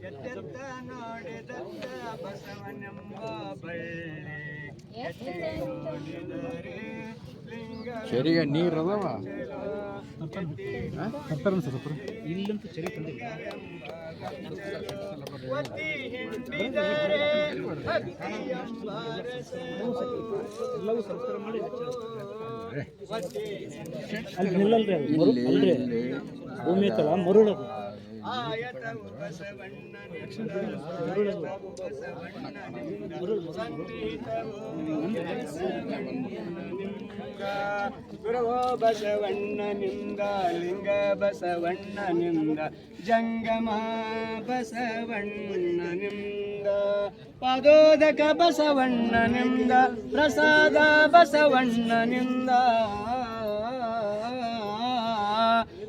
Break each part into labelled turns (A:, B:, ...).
A: ಎತ್ತೆತ್ತ ನೋಡಿದಂತ ಬಸವನೆಂಬ ಬಳ್ಳಿ. ಎತ್ತಿ ನೋಡಿದರೆ
B: ಚರಿಗೆ ನೀರು ಅದಾವ
C: ಇಲ್ಲಂತೂ ತಂದಿಲ್ಲ
A: ಹಿಂಡಿದರೆ ಭಕ್ತಿಯೆಂಬ ರಸ.
C: ಎಲ್ಲವೂ ಸಂಸ್ಕಾರ ಮಾಡಿ ಅಲ್ಲಿ ನಿಲ್ಲಲ್ರಿ ಅಲ್ಲಿ ಮರು ಅಲ್ರಿ ಭೂಮಿ ಐತಲ್ಲ ಮರುಳದು.
A: ಆಯತವು ಬಸವಣ್ಣನಿಂದ ಆಯತವು ಬಸವಣ್ಣನಿಂದ ಬಸವಣ್ಣ ಬಸವಣ್ಣನಿಂದ ಗುರುವೋ ಬಸವಣ್ಣನಿಂದ ಲಿಂಗ ಬಸವಣ್ಣನಿಂದ ಜಂಗಮ ಬಸವಣ್ಣನಿಂದ ಪಾದೋದಕ ಬಸವಣ್ಣನಿಂದ ಪ್ರಸಾದ ಬಸವಣ್ಣನಿಂದ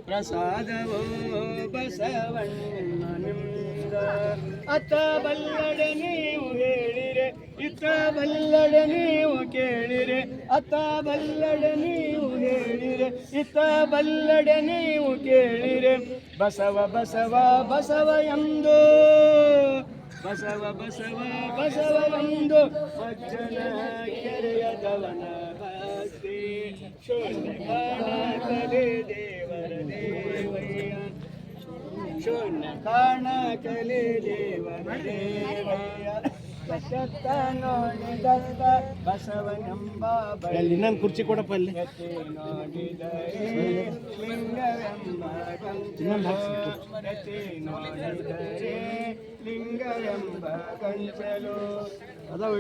A: ಪ್ರಸಾದವೋ ಬಸವಣ್ಣನಿಂದ ಅತ್ತ ಬಲ್ಲಡೆ ನೀವು ಹೇಳಿರೆ, ಇತ್ತ ಬಲ್ಲಡೆ ನೀವು ಕೇಳಿರೆ, ಅತ್ತ ಬಲ್ಲಡೆ ನೀವು ಹೇಳಿರೆ, ಇತ್ತ ಬಲ್ಲಡೆ ನೀವು ಕೇಳಿರೆ. ಬಸವ ಬಸವ ಬಸವ ಎಂದು, ಬಸವ ಬಸವ ಬಸವ ಎಂದು ಸಜ್ಜನ ಕೆರೆಯ ದವನ ಭಕ್ತಿ ದೇವರ ದೇವಯ್ಯ ಶೂನ್ಯ. ಕಾಣ ಕಲಿ ನೋಡಿದಂತ ಬಸವನೆಂಬ
C: ಕುರ್ಚಿ ಕೊಡಪ್ಪ ಅಲ್ಲಿ.
A: ನೋಡಿದರೆ ಲಿಂಗವೆಂಬ ಕಂಚಲು
C: ಅದಾವ